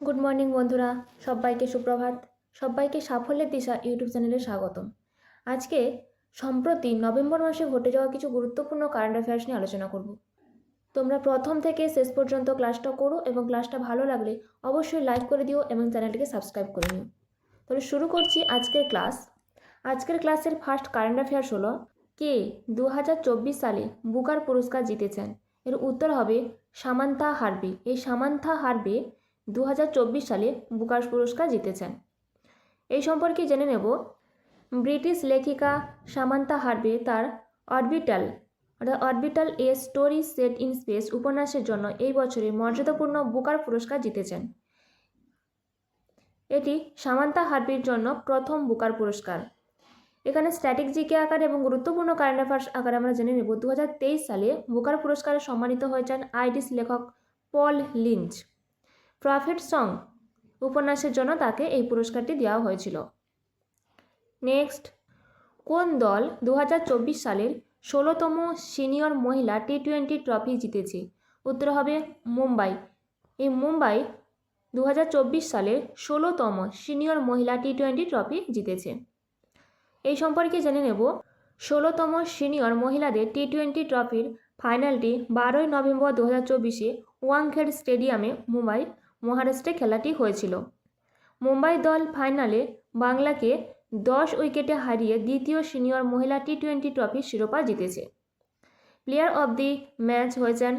Good morning বন্ধুরা, সবাইকে সুপ্রভাত, সবাইকে সাফল্যের দিশা ইউটিউব চ্যানেলে স্বাগতম। আজকে সম্প্রতি নভেম্বর মাসে ঘটে যাওয়া কিছু গুরুত্বপূর্ণ কারেন্ট অ্যাফেয়ার্স নিয়ে আলোচনা করব। তোমরা প্রথম থেকে শেষ পর্যন্ত ক্লাসটা করো এবং ক্লাসটা ভালো লাগলে অবশ্যই লাইক করে দিও এবং চ্যানেলটিকে সাবস্ক্রাইব করে নিও। তাহলে শুরু করছি আজকের ক্লাস আজকের ক্লাসের ফার্স্ট কারেন্ট অ্যাফেয়ার্স হলো, কে দু হাজার চব্বিশ সালে বুকার পুরস্কার জিতেছেন? এর উত্তর হবে সামান্থা হারবে। এই সামান্থা হারবি দু হাজার চব্বিশ সালে বুকার পুরস্কার জিতেছেন। এই সম্পর্কে জেনে নেব, ব্রিটিশ লেখিকা সামান্তা হারবে তার অরবিটাল, অর্থাৎ orbital a story set in space উপন্যাসের জন্য এই বছরে মর্যাদাপূর্ণ বুকার পুরস্কার জিতেছেন। এটি সামান্তা হারবির জন্য প্রথম বুকার পুরস্কার। এখানে স্ট্যাটিক জিকে আকারে এবং গুরুত্বপূর্ণ কারেন্ট অ্যাফেয়ার্স আকারে আমরা জেনে নেব। দু হাজার তেইশ সালে বুকার পুরস্কারে সম্মানিত হয়েছেন আইডিস লেখক পল লিঞ্চ। প্রফিট সং উপন্যাসের জন্য তাকে এই পুরস্কারটি দেওয়া হয়েছিল। নেক্সট, কোন দল দু হাজার চব্বিশ সালের ষোলোতম সিনিয়র মহিলা টি টোয়েন্টি ট্রফি জিতেছে? উত্তর হবে মুম্বাই। এই মুম্বাই দু হাজার চব্বিশ সালের ষোলোতম সিনিয়র মহিলা টি টোয়েন্টি ট্রফি জিতেছে। এই সম্পর্কে জেনে নেব। ষোলোতম সিনিয়র মহিলাদের টি টোয়েন্টি ট্রফির ফাইনালটি বারোই নভেম্বর দু হাজার চব্বিশে ওয়াংখেড স্টেডিয়ামে মুম্বাই মহারাষ্ট্রে খেলাটি হয়েছিল। মুম্বাই দল ফাইনালে বাংলাকে দশ উইকেটে হারিয়ে দ্বিতীয় সিনিয়র মহিলা টি টোয়েন্টি ট্রফির শিরোপা জিতেছে। প্লেয়ার অব দি ম্যাচ হয়েছেন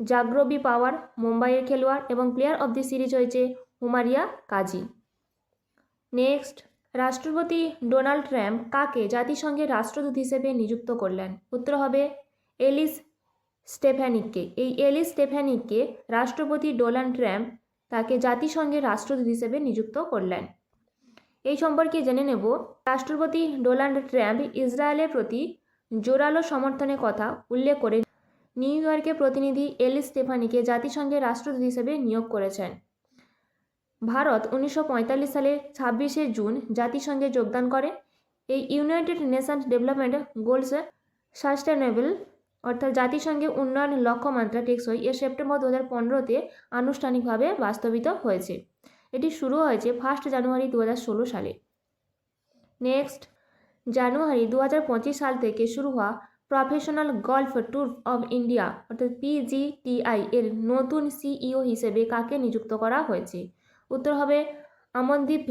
জাগ্রবি পাওয়ার, মুম্বাইয়ের খেলোয়াড় এবং প্লেয়ার অব দি সিরিজ হয়েছে হুমারিয়া কাজী। নেক্সট, রাষ্ট্রপতি ডোনাল্ড ট্রাম্প কাকে জাতিসংঘের রাষ্ট্রদূত হিসেবে নিযুক্ত করলেন? উত্তর হবে এলিস স্টেফ্যানিককে এই এলিস স্টেফ্যানিককে রাষ্ট্রপতি ডোনাল্ড ট্রাম্প তাকে জাতিসংঘের রাষ্ট্রদূত হিসেবে নিযুক্ত করলেন। এই সম্পর্কে জেনে নেব, রাষ্ট্রপতি ডোনাল্ড ট্রাম্প ইসরায়েলের প্রতি জোরালো সমর্থনের কথা উল্লেখ করে নিউ ইয়র্কের প্রতিনিধি এলি স্টেফানিকে জাতিসংঘের রাষ্ট্রদূত হিসেবে নিয়োগ করেছেন। ভারত উনিশশো পঁয়তাল্লিশ সালে ছাব্বিশে জুন জাতিসংঘে যোগদান করে। এই United Nations development goals sustainable অর্থাৎ জাতিসংঘের উন্নয়ন লক্ষ্যমাত্রা টেকসই এ সেপ্টেম্বর দু হাজার পনেরোতে আনুষ্ঠানিকভাবে বাস্তবিত হয়েছে। এটি শুরু হয়েছে ফার্স্ট জানুয়ারি দু হাজার ষোলো সালে। নেক্সট জানুয়ারি দু হাজার পঁচিশ সাল থেকে শুরু হওয়া professional golf tour of India অর্থাৎ পিজিটিআই এর নতুন সিইও হিসেবে কাকে নিযুক্ত করা হয়েছে? উত্তর হবে আমনদীপ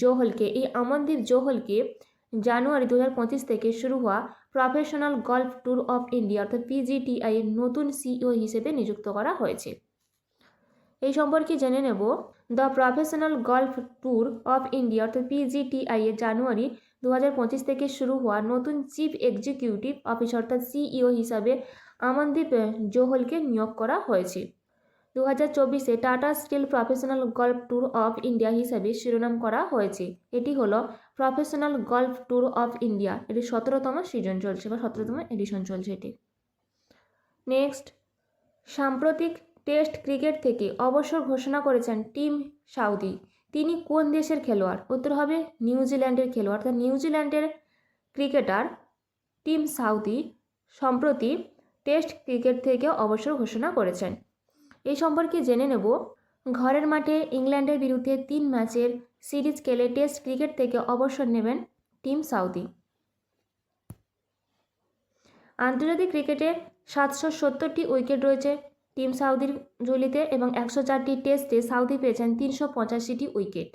জোহলকে। এই আমনদীপ জোহলকে জানুয়ারি দু হাজার পঁচিশ থেকে শুরু হওয়া professional golf tour of India অর্থাৎ পিজিটিআই এর নতুন সিইও হিসেবে নিযুক্ত করা হয়েছে। এই সম্পর্কে জেনে নেব। The professional golf tour of India অর্থাৎ পিজিটিআই এর জানুয়ারি দু হাজার পঁচিশ থেকে শুরু হওয়া নতুন চিফ এক্সিকিউটিভ অফিসার অর্থাৎ সিইও হিসাবে আমনদীপ জোহলকে নিয়োগ করা হয়েছে। দু হাজার চব্বিশে Tata steel professional golf tour of India হিসাবে শিরোনাম করা হয়েছে। এটি হলো professional golf tour of India. এটি সতেরোতম সিজন চলছে বা সতেরোতম এডিশন চলছে এটি। নেক্সট, সাম্প্রতিক টেস্ট ক্রিকেট থেকে অবসর ঘোষণা করেছেন টিম সাউদি। তিনি কোন দেশের খেলোয়াড়? উত্তর হবে নিউজিল্যান্ডের খেলোয়াড়। অর্থাৎ নিউজিল্যান্ডের ক্রিকেটার টিম সাউদি সম্প্রতি টেস্ট ক্রিকেট থেকে অবসর ঘোষণা করেছেন। এই সম্পর্কে জেনে নেব। ঘরের মাঠে ইংল্যান্ডের বিরুদ্ধে তিন ম্যাচের সিরিজ খেলে টেস্ট ক্রিকেট থেকে অবসর নেবেন টিম সাউদি। আন্তর্জাতিক ক্রিকেটে সাতশো সত্তরটি উইকেট রয়েছে টিম সাউদির ঝুলিতে এবং একশো চারটি টেস্টে সাউদি পেয়েছেন তিনশো পঁচাশিটি উইকেট।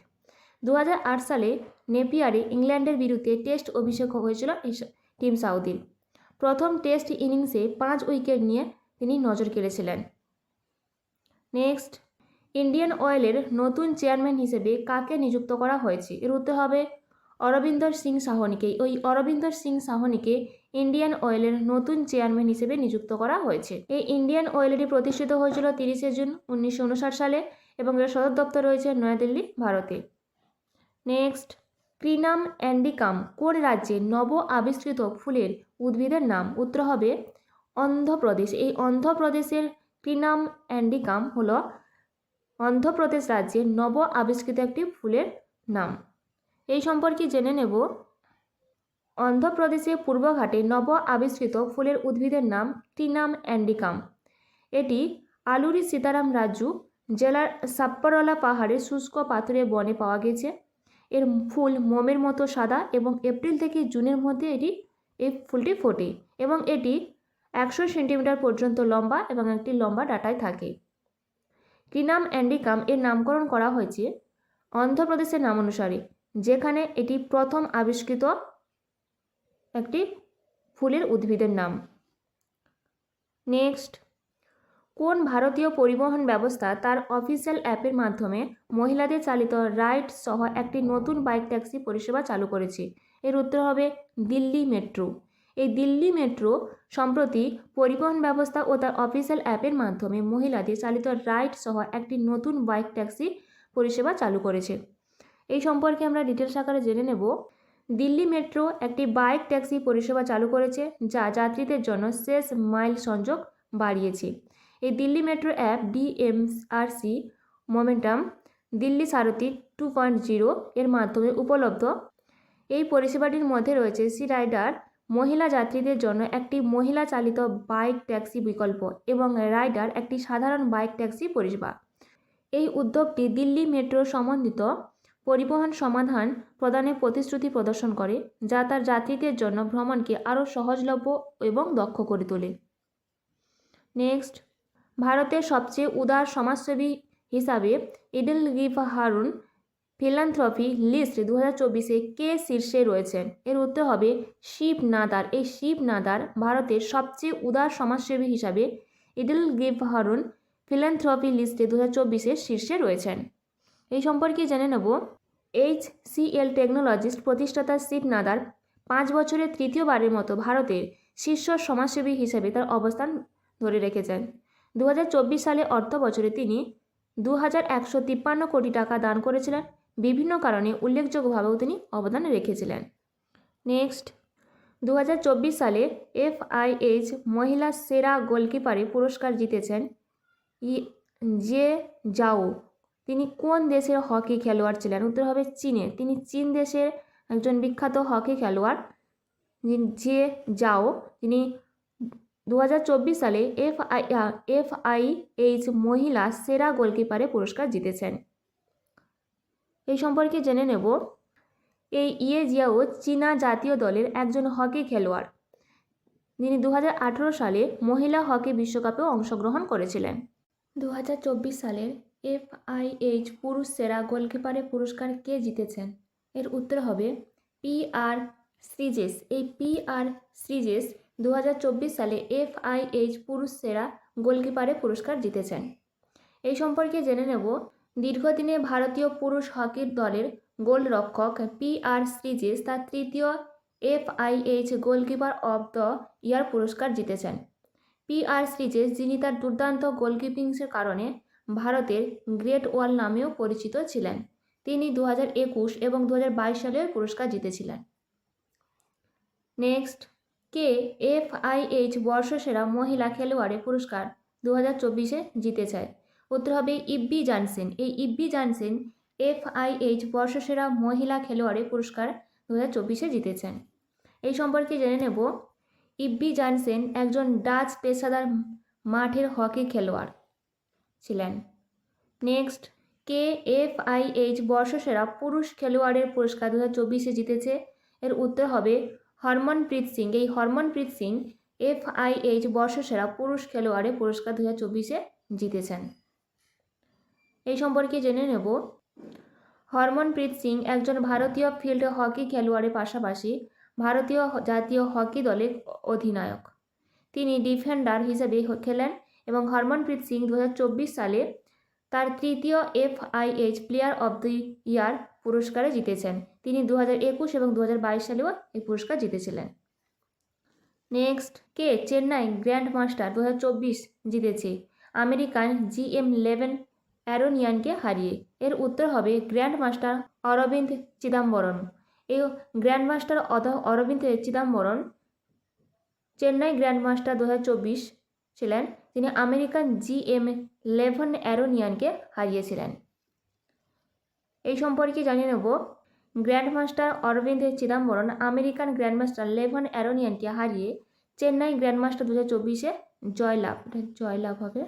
দু হাজার আট সালে নেপিয়ারে ইংল্যান্ডের বিরুদ্ধে টেস্ট অভিষেক হয়েছিল টিম সাউদির। প্রথম টেস্ট ইনিংসে পাঁচ উইকেট নিয়ে তিনি নজর কেড়েছিলেন। নেক্সট, ইন্ডিয়ান অয়েলের নতুন চেয়ারম্যান হিসেবে কাকে নিযুক্ত করা হয়েছে? এর উত্তর হবে অরবিন্দর সিং সাহনিকে। ওই অরবিন্দর সিং সাহনিকে ইন্ডিয়ান অয়েলের নতুন চেয়ারম্যান হিসেবে নিযুক্ত করা হয়েছে। এই ইন্ডিয়ান অয়েলটি প্রতিষ্ঠিত হয়েছিল তিরিশে জুন উনিশশো উনষাট সালে এবং এর সদর দপ্তর রয়েছে নয়াদিল্লি, ভারতে। নেক্সট, ক্রিনাম অ্যান্ডিকাম কোন রাজ্যে নব আবিষ্কৃত ফুলের উদ্ভিদের নাম? উত্তর হবে অন্ধ্রপ্রদেশ। এই অন্ধ্রপ্রদেশের ক্রিনাম অ্যান্ডিকাম হল অন্ধ্রপ্রদেশ রাজ্যের নব আবিষ্কৃত একটি ফুলের নাম। এই সম্পর্কে জেনে নেব। অন্ধ্রপ্রদেশের পূর্বঘাটে নব আবিষ্কৃত ফুলের উদ্ভিদের নাম ক্রিনাম অ্যান্ডিকাম এটি আলুরি সীতারাম রাজু জেলার সাপ্পারওয়ালা পাহাড়ের শুষ্ক পাথুরে বনে পাওয়া গেছে। এর ফুল মোমের মতো সাদা এবং এপ্রিল থেকে জুনের মধ্যে এটি এই ফুলটি ফোটে এবং এটি একশো সেন্টিমিটার পর্যন্ত লম্বা এবং একটি লম্বা ডাটায় থাকে। ক্রিনাম অ্যান্ডিকাম এর নামকরণ করা হয়েছে অন্ধ্রপ্রদেশের নাম অনুসারে, যেখানে এটি প্রথম আবিষ্কৃত একটি ফুলের উদ্ভিদের নাম। নেক্সট, কোন ভারতীয় পরিবহন ব্যবস্থা তার অফিসিয়াল অ্যাপের মাধ্যমে মহিলাদের চালিত রাইড সহ একটি নতুন বাইক ট্যাক্সি পরিষেবা চালু করেছে? এর উত্তর হবে দিল্লি মেট্রো। এই দিল্লি মেট্রো সম্প্রতি পরিবহন ব্যবস্থা ও তার অফিসিয়াল অ্যাপের মাধ্যমে মহিলাদের চালিত রাইড সহ একটি নতুন বাইক ট্যাক্সি পরিষেবা চালু করেছে। এই সম্পর্কে আমরা ডিটেলস আকারে জেনে নেব। দিল্লি মেট্রো একটি বাইক ট্যাক্সি পরিষেবা চালু করেছে, যা যাত্রীদের জন্য শেষ মাইল সংযোগ বাড়িয়েছে। এই Delhi metro app DMRC momentum Delhi Sarathi two point zero এর মাধ্যমে উপলব্ধ। এই পরিষেবাটির মধ্যে রয়েছে সি রাইডার মহিলা যাত্রীদের জন্য একটি মহিলা চালিত বাইক ট্যাক্সি বিকল্প এবং রাইডার একটি সাধারণ বাইক ট্যাক্সি পরিষেবা। এই উদ্যোগটি দিল্লি মেট্রো সম্বন্ধিত পরিবহন সমাধান প্রদানের প্রতিশ্রুতি প্রদর্শন করে, যা তার যাত্রীদের জন্য ভ্রমণকে আরও সহজলভ্য এবং দক্ষ করে তোলে। নেক্সট, ভারতের সবচেয়ে উদার সমাজসেবী হিসাবে ইডেল গিফ হারুন ফিলান্থ্রফি লিস্ট দু হাজার চব্বিশে কে শীর্ষে রয়েছেন? এর উত্তর হবে শিব নাদার এই শিব নাদার ভারতের সবচেয়ে উদার সমাজসেবী হিসাবে ইডেল গিফ হারুন ফিলান্থ্রফি লিস্টে দু হাজার চব্বিশের শীর্ষে রয়েছেন। এই সম্পর্কে জেনে নেব। এইচ সি এল টেকনোলজিস্ট প্রতিষ্ঠাতা শিব নাদার পাঁচ বছরের তৃতীয়বারের মতো ভারতের শীর্ষ সমাজসেবী হিসেবে তার অবস্থান ধরে রেখেছেন। দু হাজার চব্বিশ সালে অর্থ বছরে তিনি দু হাজার একশো তিপ্পান্ন কোটি টাকা দান করেছিলেন। বিভিন্ন কারণে উল্লেখযোগ্যভাবেও তিনি অবদান রেখেছিলেন। নেক্সট দু হাজার চব্বিশ সালে এফআইএইচ মহিলা সেরা গোলকিপারে পুরস্কার জিতেছেন ই জে যাও তিনি কোন দেশের হকি খেলোয়াড় ছিলেন? উত্তর হবে চীনে। তিনি চীন দেশের একজন বিখ্যাত হকি খেলোয়াড় যে যাও তিনি দু হাজার চব্বিশ সালে F I F I H মহিলা সেরা গোলকিপারে পুরস্কার জিতেছেন। এই সম্পর্কে জেনে নেব। এই ইয়ে জিয়াও চীনা জাতীয় দলের একজন হকি খেলোয়াড়। যিনি দু হাজার আঠেরো সালে মহিলা হকি বিশ্বকাপেও অংশগ্রহণ করেছিলেন। দু হাজার চব্বিশ সালের এফ আই এইচ পুরুষ সেরা গোলকিপারে পুরস্কার কে জিতেছেন? এর উত্তর হবে পি আর শ্রীজেশ। এই পি আর শ্রীজেশ দু সালে এফআইএইচ পুরুষ সেরা গোলকিপারে পুরস্কার জিতেছেন। এই সম্পর্কে জেনে নেব দীর্ঘদিনে ভারতীয় পুরুষ হকির দলের গোলরক্ষক পি আর শ্রীজেশ তার তৃতীয় FIH goalkeeper of the year পুরস্কার জিতেছেন। পি আর শ্রীজেশ, যিনি তার দুর্দান্ত গোলকিপিংসের কারণে ভারতের গ্রেট ওয়াল নামেও পরিচিত ছিলেন, তিনি দু হাজার একুশ এবং দু হাজার বাইশ সালের পুরস্কার জিতেছিলেন। নেক্সট, কে এফআইএইচ বর্ষসেরা মহিলা খেলোয়াড়ের পুরস্কার দু হাজার চব্বিশে জিতে চায় উত্তর হবে ইব্বি জানসেন। এই ইব্বি জানসেন এফ এফআইএইচ বর্ষসেরা মহিলা খেলোয়াড়ের পুরস্কার দু হাজার চব্বিশে জিতেছেন। এই সম্পর্কে জেনে নেব, ইব্বি জানসেন একজন ডাচ পেশাদার মাঠের হকি খেলোয়াড় ছিলেন। নেক্সট কে এফ আই এইচ বর্ষসেরা পুরুষ খেলোয়াড়ের পুরস্কার দু হাজার চব্বিশে জিতেছে। এর উত্তর হবে হরমনপ্রীত সিং। এই Harmanpreet Singh F I H বর্ষসেরা পুরুষ খেলোয়াড়ে পুরস্কার দু হাজার চব্বিশে জিতেছেন। এই সম্পর্কে জেনে নেব। হরমনপ্রীত সিং একজন ভারতীয় ফিল্ড হকি খেলোয়াড়ের পাশাপাশি ভারতীয় জাতীয় হকি দলের অধিনায়ক। তিনি ডিফেন্ডার হিসেবে খেলেন এবং হরমনপ্রীত সিং দু হাজার চব্বিশ সালে তার তৃতীয় FIH player of the year পুরস্কারে জিতেছেন। তিনি দু একুশ এবং দু বাইশ সালেও এই পুরস্কার জিতেছিলেন। নেক্সট, কে? চেন্নাই গ্র্যান্ড মাস্টার দু হাজার চব্বিশ জিতেছে। আমেরিকান জি এম লেভেন অ্যারোনিয়ানকে হারিয়ে। এর উত্তর হবে গ্র্যান্ড মাস্টার অরবিন্দ চিদাম্বরম। এই grand master Aravindh Chithambaram Chennai grand master দু হাজার চব্বিশ ছিলেন। তিনি আমেরিকান জি এম লেভন অ্যারোনিয়ানকে হারিয়েছিলেন। এই সম্পর্কে জানিয়ে নেব। Grandmaster Aravindh Chidambaram American grandmaster Levon অ্যারোনিয়ানকে হারিয়ে চেন্নাই গ্র্যান্ডমাস্টার দু হাজার চব্বিশে জয়লাভ জয়লাভ হবে।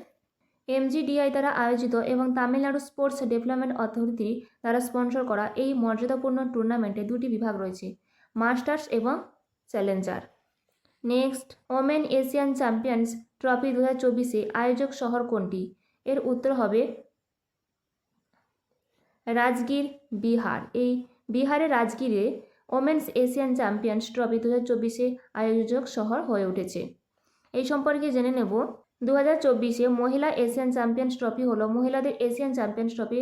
এমজিডিআই দ্বারা আয়োজিত এবং তামিলনাড়ু স্পোর্টস ডেভেলপমেন্ট অথরিটি দ্বারা স্পন্সর করা এই মর্যাদাপূর্ণ টুর্নামেন্টে দুটি বিভাগ রয়েছে, মাস্টার্স এবং challenger. Next, women Asian champions trophy দু হাজার চব্বিশে আয়োজক শহর কোনটি? এর উত্তর হবে রাজগীর বিহার। এই বিহারের রাজগীরে ওমেন্স এশিয়ান চ্যাম্পিয়ন্স ট্রফি দু হাজার চব্বিশে আয়োজক শহর হয়ে উঠেছে। এই সম্পর্কে জেনে নেব দু হাজার চব্বিশে মহিলা এশিয়ান চ্যাম্পিয়ন্স ট্রফি হলো। মহিলাদের এশিয়ান চ্যাম্পিয়ন্স ট্রফি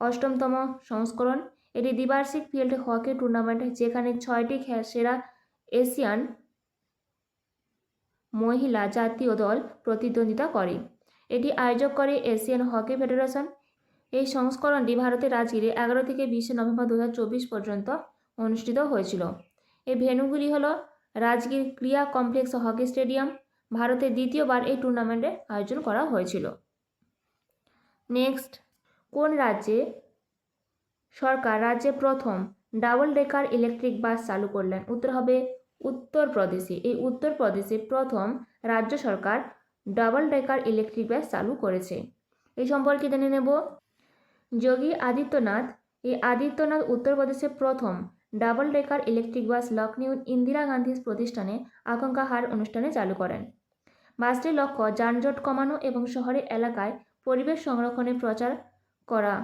অষ্টমতম সংস্করণ। এটি দ্বিবার্ষিক ফিল্ড হকি টুর্নামেন্ট, যেখানে ছয়টি সেরা এশিয়ান মহিলা জাতীয় দল প্রতিদ্বন্দ্বিতা করে। এটি আয়োজক করে এশিয়ান হকি ফেডারেশন। এই সংস্করণটি ভারতের রাজগীরে এগারো থেকে বিশে নভেম্বর দু হাজার চব্বিশ পর্যন্ত অনুষ্ঠিত হয়েছিল। এই ভেন্যুগুলি হল রাজগীর ক্রিয়া কমপ্লেক্স হকি স্টেডিয়াম ভারতে দ্বিতীয়বার এই টুর্নামেন্টের আয়োজন করা হয়েছিল। নেক্সট কোন রাজ্যে সরকার রাজ্যে প্রথম ডাবল ডেকার ইলেকট্রিক বাস চালু করলেন? উত্তর হবে উত্তরপ্রদেশে। এই উত্তরপ্রদেশে প্রথম রাজ্য সরকার ডাবল ডেকার ইলেকট্রিক বাস চালু করেছে। এই সম্পর্কে জেনে নেব। যোগী আদিত্যনাথ, এই আদিত্যনাথ উত্তরপ্রদেশে প্রথম double decker electric bus Lucknow Indira Gandhi প্রতিষ্ঠানে আকাঙ্ক্ষা হার অনুষ্ঠানে চালু করেন। বাসটির লক্ষ্য যানজট কমানো এবং শহরের এলাকায় পরিবেশ সংরক্ষণে প্রচার করা।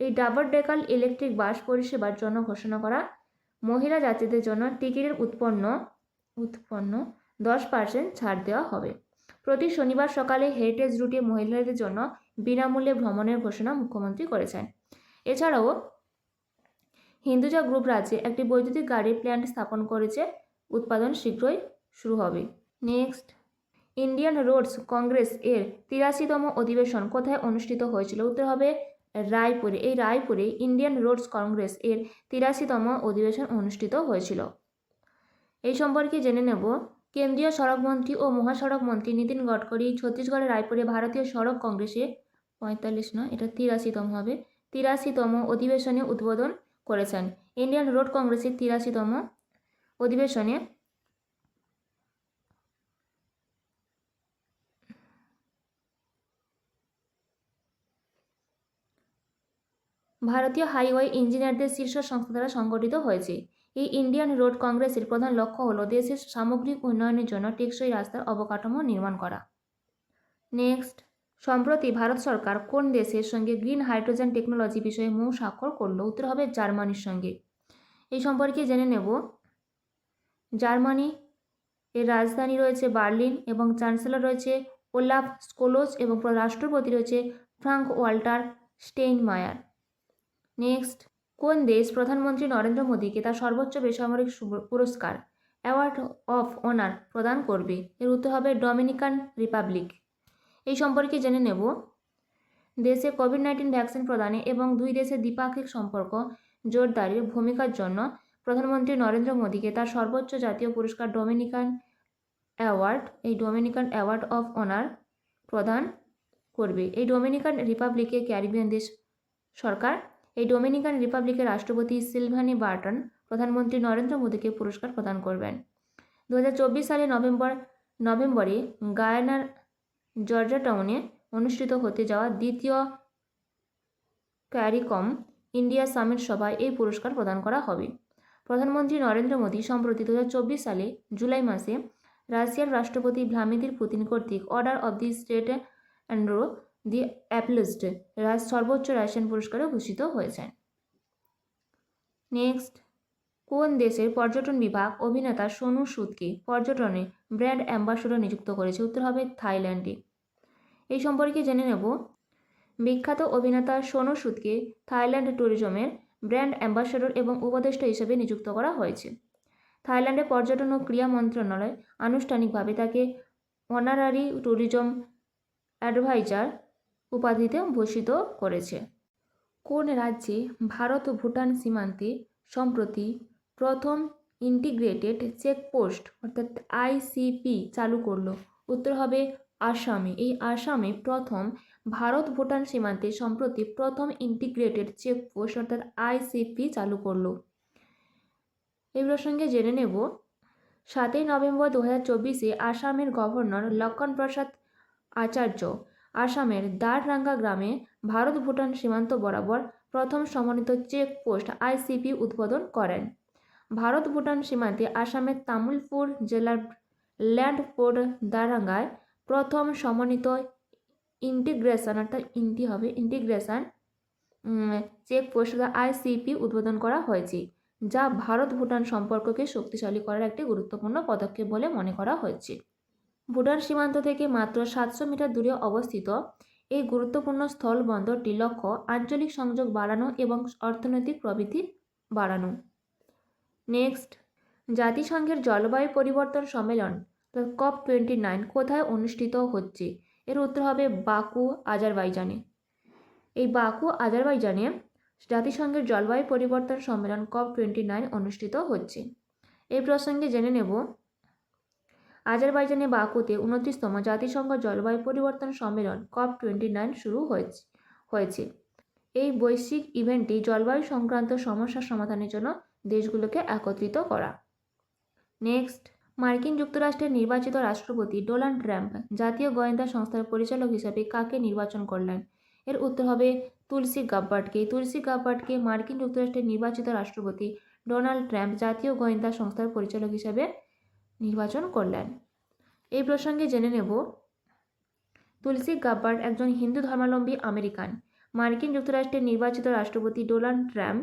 এই ডাবল ডেকাল ইলেকট্রিক বাস পরিষেবার জন্য ঘোষণা করা। মহিলা যাত্রীদের জন্য টিকিটের উৎপন্ন উৎপন্ন দশ পার্সেন্ট ছাড় দেওয়া হবে। প্রতি শনিবার সকালে হেরিটেজ রুটে মহিলাদের জন্য বিনামূল্যে ভ্রমণের ঘোষণা মুখ্যমন্ত্রী করেছেন। এছাড়াও হিন্দুজা গ্রুপ রাজ্যে একটি বৈদ্যুতিক গাড়ির প্ল্যান্ট স্থাপন করেছে। উৎপাদন শীঘ্রই শুরু হবে। নেক্সট ইন্ডিয়ান রোডস কংগ্রেস এর তিরাশিতম অধিবেশন কোথায় অনুষ্ঠিত হয়েছিল? উত্তর হবে রায়পুরে। এই রায়পুরে ইন্ডিয়ান রোডস কংগ্রেস এর তিরাশিতম অধিবেশন অনুষ্ঠিত হয়েছিল। এই সম্পর্কে জেনে নেব। কেন্দ্রীয় সড়ক মন্ত্রী ও মহাসড়ক মন্ত্রী নীতিন গডকরি ছত্তিশগড়ের রায়পুরে ভারতীয় সড়ক কংগ্রেসে পঁয়তাল্লিশ নয়, এটা তিরাশিতম হবে, তিরাশিতম অধিবেশনে উদ্বোধন করেছেন। ইন্ডিয়ান রোড কংগ্রেসের তিরাশিতম অধিবেশনে ভারতীয় হাইওয়ে ইঞ্জিনিয়ারদের শীর্ষ সংস্থা দ্বারা সংগঠিত হয়েছে। এই ইন্ডিয়ান রোড কংগ্রেসের প্রধান লক্ষ্য হল দেশের সামগ্রিক উন্নয়নের জন্য টেকসই রাস্তার অবকাঠামো নির্মাণ করা। নেক্সট, সম্প্রতি ভারত সরকার কোন দেশের সঙ্গে গ্রিন হাইড্রোজেন টেকনোলজি বিষয়ে মৌ স্বাক্ষর করল, উত্তর হবে জার্মানির সঙ্গে। এই সম্পর্কে জেনে নেব। জার্মানি এর রাজধানী রয়েছে বার্লিন এবং চ্যান্সেলর রয়েছে ওলাফ স্কোলোস এবং রাষ্ট্রপতি রয়েছে ফ্রাঙ্ক ওয়াল্টার স্টেইনমায়ার। নেক্সট, কোন দেশ প্রধানমন্ত্রী নরেন্দ্র মোদীকে তার সর্বোচ্চ বেসামরিক পুরস্কার অ্যাওয়ার্ড অফ অনার প্রদান করবে? এর উত্তর হবে ডমিনিকান রিপাবলিক। এই সম্পর্কে জেনে নেব। দেশে কোভিড নাইন্টিন ভ্যাকসিন প্রদানে এবং দুই দেশের দ্বিপাক্ষিক সম্পর্ক জোরদারের ভূমিকার জন্য প্রধানমন্ত্রী নরেন্দ্র মোদীকে তার সর্বোচ্চ জাতীয় পুরস্কার ডোমিনিকান অ্যাওয়ার্ড, এই ডোমিনিকান অ্যাওয়ার্ড অফ অনার প্রদান করবে। এই ডোমিনিকান রিপাবলিকে ক্যারিবিয়ান দেশ সরকার এই ডোমিনিকান রিপাবলিকের রাষ্ট্রপতি সিলভানি বার্টন প্রধানমন্ত্রী নরেন্দ্র মোদীকে পুরস্কার প্রদান করবেন। দু হাজার চব্বিশ সালে নভেম্বর, নভেম্বরে গায়ানার জর্জা টাউনে অনুষ্ঠিত হতে যাওয়া দ্বিতীয় ক্যারিকম ইন্ডিয়া সামিট সভায় এই পুরস্কার প্রদান করা হবে। প্রধানমন্ত্রী নরেন্দ্র মোদী সম্প্রতি দু হাজার চব্বিশ সালে জুলাই মাসে রাশিয়ার রাষ্ট্রপতি ভ্লাদিমির পুতিন কর্তৃক order of the state Andrew the apostle সর্বোচ্চ রাশিয়ান পুরস্কারে ভূষিত হয়েছেন। নেক্সট, কোন দেশের পর্যটন বিভাগ অভিনেতা সোনু সুদকে পর্যটনে ব্র্যান্ড অ্যাম্বাসেডর নিযুক্ত করেছে? উত্তর হবে থাইল্যান্ডে। এই সম্পর্কে জেনে নেব। বিখ্যাত অভিনেতা সোনু সুদকে থাইল্যান্ড ট্যুরিজমের ব্র্যান্ড অ্যাম্বাসেডর এবং উপদেষ্টা হিসেবে নিযুক্ত করা হয়েছে। থাইল্যান্ডে পর্যটন ও ক্রীড়া মন্ত্রণালয় আনুষ্ঠানিকভাবে তাকে অনারারি ট্যুরিজম অ্যাডভাইজার উপাধিতে ভূষিত করেছে। কোন রাজ্যে ভারত ও ভুটান সীমান্তে সম্প্রতি প্রথম ইন্টিগ্রেটেড চেকপোস্ট অর্থাৎ আইসিপি চালু করল? উত্তর হবে আসামে। এই আসামে প্রথম ভারত ভুটান সীমান্তে সম্প্রতি প্রথম ইন্টিগ্রেটেড চেকপোস্ট অর্থাৎ আইসিপি চালু করল। এই প্রসঙ্গে জেনে নেব। সাতই নভেম্বর দু হাজার চব্বিশে আসামের গভর্নর লক্ষণ প্রসাদ আচার্য আসামের দাররাঙ্গা গ্রামে ভারত ভুটান সীমান্ত বরাবর প্রথম সমন্বিত চেকপোস্ট আইসিপি উদ্বোধন করেন। ভারত ভুটান সীমান্তে আসামের তামুলপুর জেলার ল্যান্ড পোর্ট দারাঙ্গায় প্রথম সমন্বিত ইন্টিগ্রেশন অর্থাৎ ইন্টি হবে ইন্টিগ্রেশন চেকপোস্ট বা আইসিপি উদ্বোধন করা হয়েছে, যা ভারত ভুটান সম্পর্ককে শক্তিশালী করার একটি গুরুত্বপূর্ণ পদক্ষেপ বলে মনে করা হয়েছে। ভুটান সীমান্ত থেকে মাত্র সাতশো মিটার দূরে অবস্থিত এই গুরুত্বপূর্ণ স্থল বন্দরটি লক্ষ্য আঞ্চলিক সংযোগ বাড়ানো এবং অর্থনৈতিক প্রবৃদ্ধি বাড়ানো। নেক্সট, জাতিসংঘের জলবায়ু পরিবর্তন সম্মেলন কপ টোয়েন্টি নাইন কোথায় অনুষ্ঠিত হচ্ছে? এর উত্তর হবে বাকু, আজারবাইজানে। এই বাকু, আজারবাইজানে জাতিসংঘের জলবায়ু পরিবর্তন সম্মেলন কপ টোয়েন্টি নাইন অনুষ্ঠিত হচ্ছে। এই প্রসঙ্গে জেনে নেব আজারবাইজানে বাকুতে উনত্রিশতম জাতিসংঘ জলবায়ু পরিবর্তন সম্মেলন কপ টোয়েন্টি নাইন শুরু হয়েছে হয়েছে। এই বৈশ্বিক ইভেন্টটি জলবায়ু সংক্রান্ত সমস্যা সমাধানের জন্য দেশগুলোকে একত্রিত করা। নেক্সট, মার্কিন যুক্তরাষ্ট্রের নির্বাচিত রাষ্ট্রপতি ডোনাল্ড ট্রাম্প জাতীয় গোয়েন্দা সংস্থার পরিচালক হিসাবে কাকে নির্বাচন করলেন? এর উত্তর হবে তুলসী গাব্বার্ডকে। তুলসী গাব্বার্ডকে মার্কিন যুক্তরাষ্ট্রের নির্বাচিত রাষ্ট্রপতি ডোনাল্ড ট্রাম্প জাতীয় গোয়েন্দা সংস্থার পরিচালক হিসাবে নির্বাচন করলেন। এই প্রসঙ্গে জেনে নেব, তুলসী গাব্বার্ড একজন হিন্দু ধর্মাবলম্বী আমেরিকান, মার্কিন যুক্তরাষ্ট্রের নির্বাচিত রাষ্ট্রপতি ডোনাল্ড ট্রাম্প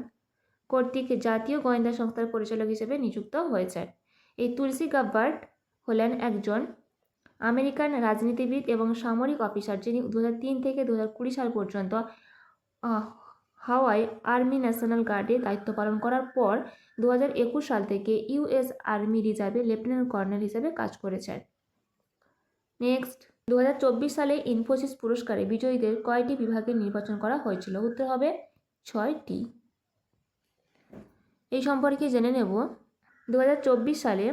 কর্তৃক জাতীয় গোয়েন্দা সংস্থার পরিচালক হিসেবে নিযুক্ত হয়েছেন। এই তুলসী গাব্বার্ড হলেন একজন আমেরিকান রাজনীতিবিদ এবং সামরিক অফিসার যিনি দু হাজার তিন থেকে দু হাজার কুড়ি সাল পর্যন্ত হাওয়াই আর্মি ন্যাশনাল গার্ডে দায়িত্ব পালন করার পর দু হাজার একুশ সাল থেকে ইউএস আর্মি রিজার্ভে লেফটেন্যান্ট কর্নেল হিসেবে কাজ করেছেন। নেক্সট দু হাজার চব্বিশ সালে ইনফোসিস পুরস্কারে বিজয়ীদের কয়টি বিভাগে নির্বাচন করা হয়েছিল উত্তর হবে ছয়টি। এই সম্পর্কে জেনে নেব। দু হাজার চব্বিশ সালে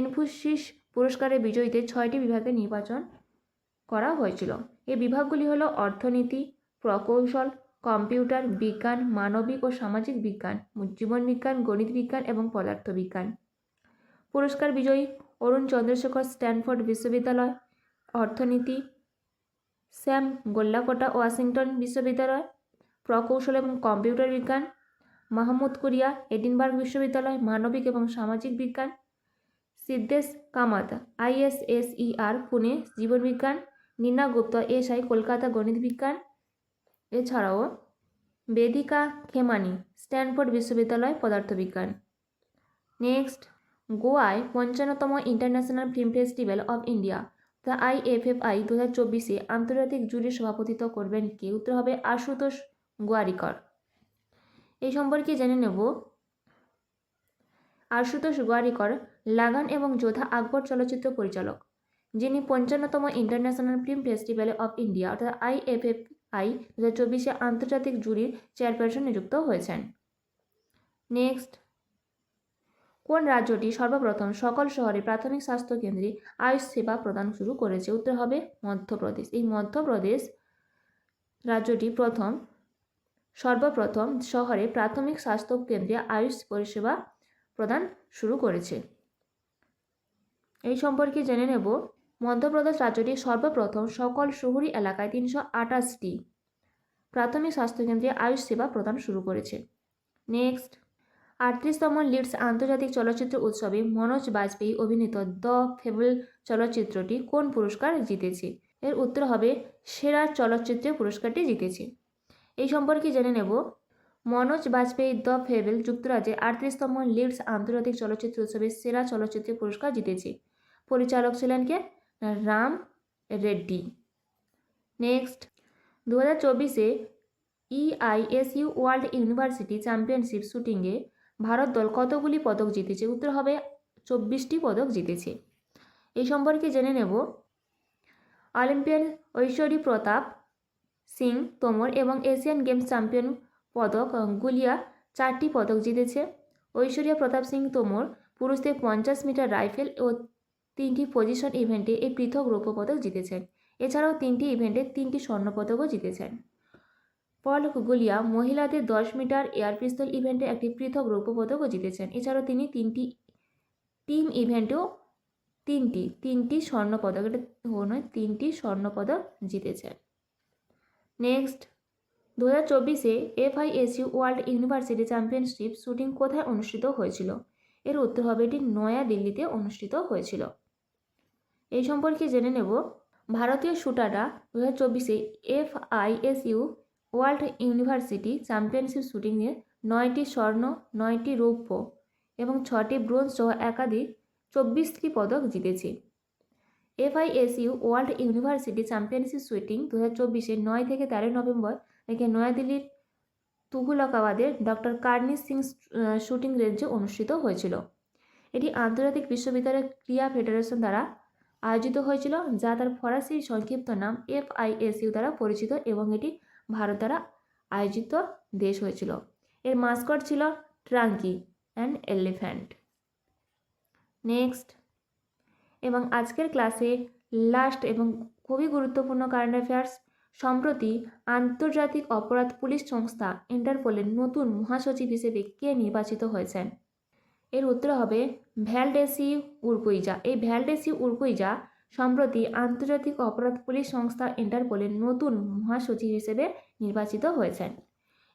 ইনফোসিস পুরস্কারে বিজয়ীদের ছয়টি বিভাগে নির্বাচন করা হয়েছিল। এই বিভাগগুলি হলো অর্থনীতি, প্রকৌশল কম্পিউটার বিজ্ঞান, মানবিক ও সামাজিক বিজ্ঞান, জীবন বিজ্ঞান, গণিত বিজ্ঞান এবং পদার্থবিজ্ঞান পুরস্কার বিজয়ী অরুণ চন্দ্রশেখর স্ট্যানফোর্ড বিশ্ববিদ্যালয়, অর্থনীতি, স্যাম গোল্লাকোটা ওয়াশিংটন বিশ্ববিদ্যালয়, প্রকৌশল এবং কম্পিউটার বিজ্ঞান, মাহমুদ কুরিয়া এডিনবার্গ বিশ্ববিদ্যালয়, মানবিক এবং সামাজিক বিজ্ঞান সিদ্দেশ কামাত আইএসএসইআর, পুনে জীবনবিজ্ঞান নীনা গুপ্ত এসআই, কলকাতা গণিত বিজ্ঞান এছাড়াও বেদিকা খেমানি, স্ট্যানফোর্ড বিশ্ববিদ্যালয় পদার্থবিজ্ঞান। নেক্সট, গোয়ায় পঞ্চান্নতম international film festival of India. The IFFI দু হাজার চব্বিশে আন্তর্জাতিক জুরির সভাপতিত্ব করবেন কে? উত্তর হবে আশুতোষ গোয়ারিকর। এই সম্পর্কে জেনে নেব। আশুতোষ গোয়ারিকর লাগান এবং যোধা আকবর চলচ্চিত্র পরিচালক, যিনি পঞ্চান্নতম international film festival of India অর্থাৎ আইএফএফআই দু হাজার চব্বিশে আন্তর্জাতিক জুরির চেয়ারপারসন নিযুক্ত হয়েছেন। নেক্সট। কোন রাজ্যটি সর্বপ্রথম সকল শহরে প্রাথমিক স্বাস্থ্য কেন্দ্রে আয়ুষ সেবা প্রদান শুরু করেছে? উত্তর হবে মধ্যপ্রদেশ। এই মধ্যপ্রদেশ রাজ্যটি প্রথম, সর্বপ্রথম শহরে প্রাথমিক স্বাস্থ্য কেন্দ্রে আয়ুষ পরিষেবা প্রদান শুরু করেছে। এই সম্পর্কে জেনে নেব মধ্যপ্রদেশ রাজ্যটি সর্বপ্রথম সকল শহুরি এলাকায় তিনশো আঠাশটি প্রাথমিক স্বাস্থ্যকেন্দ্রে আয়ুষ সেবা প্রদান শুরু করেছে। নেক্সট আটত্রিশতম লিডস আন্তর্জাতিক চলচ্চিত্র উৎসবে মনোজ বাজপেয়ী অভিনীত দ্য ফেবল চলচ্চিত্রটি কোন পুরস্কার জিতেছে? এর উত্তর হবে, সেরা চলচ্চিত্রে পুরস্কারটি জিতেছে। এই সম্পর্কে জেনে নেব। মনোজ বাজপেয়ী দ্য ফেবেল যুক্তরাজ্যে আটত্রিশতম লিডস আন্তর্জাতিক চলচ্চিত্র উৎসবে সেরা চলচ্চিত্রে পুরস্কার জিতেছে। পরিচালক ছিলেন কে? রাম রেড্ডি। নেক্সট দু হাজার চব্বিশে ইআইএসইউ ওয়ার্ল্ড ইউনিভার্সিটি চ্যাম্পিয়নশিপ শুটিংয়ে ভারত দল কতগুলি পদক জিতেছে? উত্তর হবে চব্বিশটি পদক জিতেছে। এই সম্পর্কে জেনে নেব। অলিম্পিয়ান ঐশ্বরী প্রতাপ সিং তোমর এবং এশিয়ান গেমস চ্যাম্পিয়ন পদক গুলিয়া চারটি পদক জিতেছে। ঐশ্বরিয়া প্রতাপ সিং তোমর, পুরুষদের পঞ্চাশ মিটার রাইফেল ও তিনটি পজিশন ইভেন্টে এই পৃথক রৌপ্য পদক জিতেছেন। এছাড়াও তিনটি ইভেন্টে তিনটি স্বর্ণপদকও জিতেছেন। পল গুলিয়া মহিলাদের দশ মিটার এয়ার পিস্তল ইভেন্টে একটি পৃথক রৌপ্য পদকও জিতেছেন। এছাড়াও তিনি তিনটি টিম ইভেন্টেও তিনটি তিনটি স্বর্ণপদক, এটা নয়, তিনটি স্বর্ণপদক জিতেছেন। নেক্সট দু হাজার চব্বিশে FISU world university championship shooting কোথায় অনুষ্ঠিত হয়েছিল? এর উত্তর হবে এটি নয়া দিল্লিতে অনুষ্ঠিত হয়েছিল। এই সম্পর্কে জেনে নেব। ভারতীয় শুটাররা দু হাজার চব্বিশে এফআইএসইউ ওয়ার্ল্ড ইউনিভার্সিটি চ্যাম্পিয়নশিপ শুটিংয়ে নয়টি স্বর্ণ, নয়টি রৌপ্য এবং ছটি ব্রোঞ্জ সহ একাধিক চব্বিশটি পদক জিতেছে। FISU world university championship shooting দু হাজার চব্বিশে নয় থেকে তেরো নভেম্বর থেকে নয়াদিল্লির তুঘলকাবাদের ডক্টর কার্নি সিং শুটিং রেঞ্জে অনুষ্ঠিত হয়েছিল। এটি আন্তর্জাতিক বিশ্ববিদ্যালয় ক্রীড়া ফেডারেশন দ্বারা আয়োজিত হয়েছিল, যা তার ফরাসি সংক্ষিপ্ত নাম এফ এফআইএসইউ দ্বারা পরিচিত এবং এটি ভারত দ্বারা আয়োজিত দেশ হয়েছিল। এর মাস্কট ছিল ট্রাঙ্কি অ্যান্ড এলিফ্যান্ট নেক্সট এবং আজকের ক্লাসে লাস্ট এবং খুবই গুরুত্বপূর্ণ কারেন্ট অ্যাফেয়ার্স সম্প্রতি আন্তর্জাতিক অপরাধ পুলিশ সংস্থা ইন্টারপোলের নতুন মহাসচিব হিসেবে কে নির্বাচিত হয়েছেন? এর উত্তর হবে ভ্যালডেসি উরকুইজা। এই ভ্যালডেসি উরকুইজা সম্প্রতি আন্তর্জাতিক অপরাধ পুলিশ সংস্থা ইন্টারপোলের নতুন মহাসচিব হিসেবে নির্বাচিত হয়েছেন।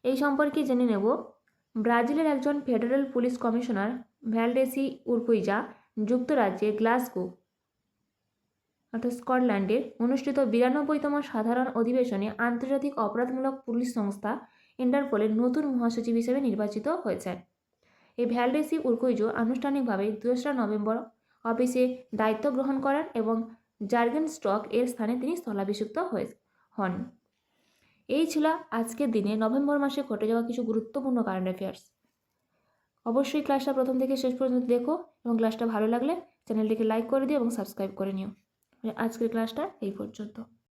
এই সম্পর্কে জেনে নেব। ব্রাজিলের একজন federal police commissioner Valdecy Urquiza যুক্তরাজ্যে গ্লাসগো, অর্থাৎ স্কটল্যান্ডের অনুষ্ঠিত বিরানব্বইতম সাধারণ অধিবেশনে আন্তর্জাতিক অপরাধমূলক পুলিশ সংস্থা ইন্টারপোলের নতুন মহাসচিব হিসেবে নির্বাচিত হয়েছেন। এই ভ্যালডেসি উরকুইজো আনুষ্ঠানিকভাবে দোসরা নভেম্বর অফিসে দায়িত্ব গ্রহণ করেন এবং জার্গেন স্টক এর স্থানে তিনি স্থলাভিষিক্ত হয়ে হন। এই ছিল আজকের দিনে নভেম্বর মাসে ঘটে যাওয়া কিছু গুরুত্বপূর্ণ কারেন্ট অ্যাফেয়ার্স অবশ্যই ক্লাসটা প্রথম থেকে শেষ পর্যন্ত দেখো এবং ক্লাসটা ভালো লাগলে চ্যানেলটিকে লাইক করে দিও এবং সাবস্ক্রাইব করে নিও। আজকের ক্লাসটা এই পর্যন্ত।